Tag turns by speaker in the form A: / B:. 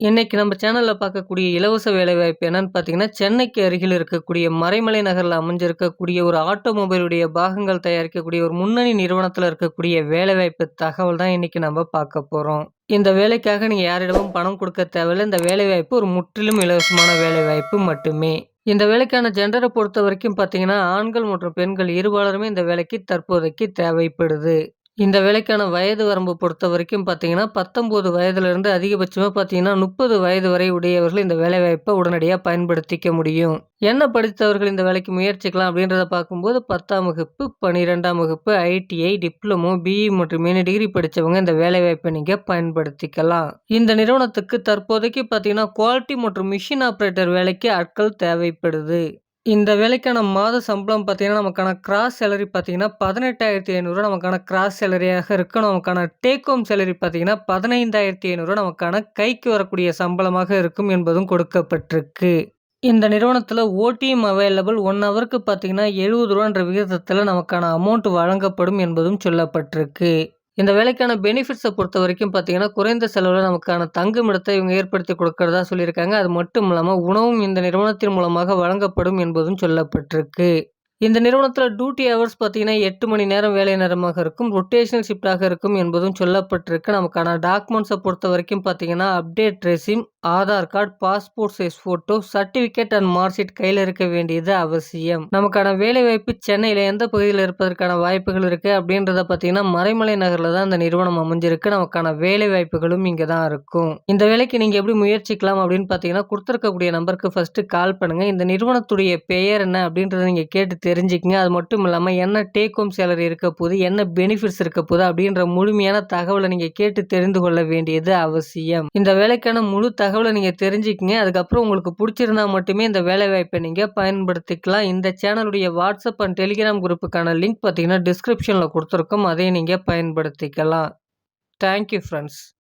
A: இன்றைக்கி நம்ம சேனலில் பார்க்கக்கூடிய இலவச வேலைவாய்ப்பு என்னென்னு பார்த்தீங்கன்னா, சென்னைக்கு அருகில் இருக்கக்கூடிய மறைமலை நகரில் அமைஞ்சிருக்கக்கூடிய ஒரு ஆட்டோமொபைலுடைய பாகங்கள் தயாரிக்கக்கூடிய ஒரு முன்னணி நிறுவனத்தில் இருக்கக்கூடிய வேலைவாய்ப்பு தகவல் தான் இன்றைக்கி நம்ம பார்க்க போகிறோம் இந்த வேலைக்காக நீங்கள் யாரிடமும் பணம் கொடுக்க தேவையில்லை இந்த வேலைவாய்ப்பு ஒரு முற்றிலும் இலவசமான வேலைவாய்ப்பு மட்டுமே. இந்த வேலைக்கான ஜென்ரலை பொறுத்த வரைக்கும் பார்த்தீங்கன்னா, ஆண்கள் மற்றும் பெண்கள் இருபாலருமே இந்த வேலைக்கு தற்போதைக்கு தேவைப்படுது. இந்த வேலைக்கான வயது வரம்பு பொறுத்தவரைக்கும் பார்த்தீங்கன்னா, பத்தொம்போது வயதுலேருந்து அதிகபட்சமாக பார்த்தீங்கன்னா, 30 வயது வரை உடையவர்கள் இந்த வேலைவாய்ப்பை உடனடியாக பயன்படுத்திக்க முடியும். என்ன படித்தவர்கள் இந்த வேலைக்கு முயற்சிக்கலாம் அப்படின்றத பார்க்கும்போது 10ஆம் வகுப்பு, 12ஆம் வகுப்பு, ஐடிஐ, டிப்ளமோ, பிஇ மற்றும் மினி டிகிரி படித்தவங்க இந்த வேலைவாய்ப்பை நீங்கள் பயன்படுத்திக்கலாம். இந்த நிறுவனத்துக்கு தற்போதைக்கு பார்த்தீங்கன்னா, குவாலிட்டி மற்றும் மிஷின் ஆப்ரேட்டர் வேலைக்கு ஆட்கள் தேவைப்படுது. இந்த வேலைக்கான மாத சம்பளம் பார்த்தீங்கன்னா, நமக்கான கிராஸ் சேலரி பார்த்தீங்கன்னா, 18,500 நமக்கான கிராஸ் சேலரியாக இருக்கும். நமக்கான டேக் ஹோம் சேலரி பார்த்தீங்கன்னா, 15,500 நமக்கான கைக்கு வரக்கூடிய சம்பளமாக இருக்கும் என்பதும் கொடுக்கப்பட்டிருக்கு. இந்த நிறுவனத்தில் ஓடிஎம் அவைலபிள் ஒன் ஹவருக்கு பார்த்தீங்கன்னா, எழுபது ரூபான்ற விகிதத்தில் நமக்கான அமௌண்ட் வழங்கப்படும் என்பதும் சொல்லப்பட்டிருக்கு. இந்த வேலைக்கான பெனிஃபிட்ஸை பொறுத்த வரைக்கும் பார்த்தீங்கன்னா, குறைந்த செலவில் நமக்கான தங்குமிடத்தை இவங்க ஏற்படுத்தி கொடுக்கறதா சொல்லியிருக்காங்க. அது மட்டும் இல்லாமல் உணவும் இந்த நிறுவனத்தின் மூலமாக வழங்கப்படும் என்பதும் சொல்லப்பட்டிருக்கு. இந்த நிறுவனத்தில் டியூட்டி ஹவர்ஸ் பார்த்தீங்கன்னா, எட்டு மணி நேரம் வேலை நேரமாக இருக்கும். ரொட்டேஷனல் ஷிஃப்டாக இருக்கும் என்பதும் சொல்லப்பட்டிருக்கு. நமக்கான டாக்குமெண்ட்ஸை பொறுத்த வரைக்கும் பார்த்தீங்கன்னா, update resume Aadhaar card, passport size photo, certificate and mark sheet கையில் இருக்க வேண்டியது அவசியம். நமக்கான வேலைவாய்ப்பு சென்னையில் எந்த பகுதியில் இருப்பதற்கான வாய்ப்புகள் இருக்குது அப்படின்றத பார்த்தீங்கன்னா, மறைமலை நகரில் தான் இந்த நிறுவனம் அமைஞ்சிருக்கு. நமக்கான வேலைவாய்ப்புகளும் இங்கே தான் இருக்கும். இந்த வேலைக்கு நீங்கள் எப்படி முயற்சிக்கலாம் அப்படின்னு பார்த்தீங்கன்னா, கொடுத்துருக்கக்கூடிய நம்பருக்கு ஃபர்ஸ்ட் கால் பண்ணுங்க. இந்த நிறுவனத்துடைய பெயர் என்ன அப்படின்றத நீங்கள் கேட்டு தெரிஞ்சுக்கங்க. அது மட்டும் இல்லாமல் என்ன டேக் ஹோம் சேலரி இருக்க போது என்ன பெனிஃபிட்ஸ் இருக்க போது அப்படின்ற முழுமையான தகவலை நீங்கள் கேட்டு தெரிந்து கொள்ள வேண்டியது அவசியம். இந்த வேலைக்கான முழு தகவல் தகவலை நீங்கள் தெரிஞ்சுக்கங்க. அதுக்கப்புறம் உங்களுக்கு பிடிச்சிருந்தா மட்டுமே இந்த வேலைவாய்ப்பை நீங்கள் பயன்படுத்திக்கலாம். இந்த சேனலுடைய வாட்ஸ்அப் அண்ட் டெலிகிராம் குரூப்புக்கான லிங்க் பார்த்தீங்கன்னா, டிஸ்கிரிப்ஷனில் கொடுத்துருக்கோம் அதையும் நீங்கள் பயன்படுத்திக்கலாம். Thank you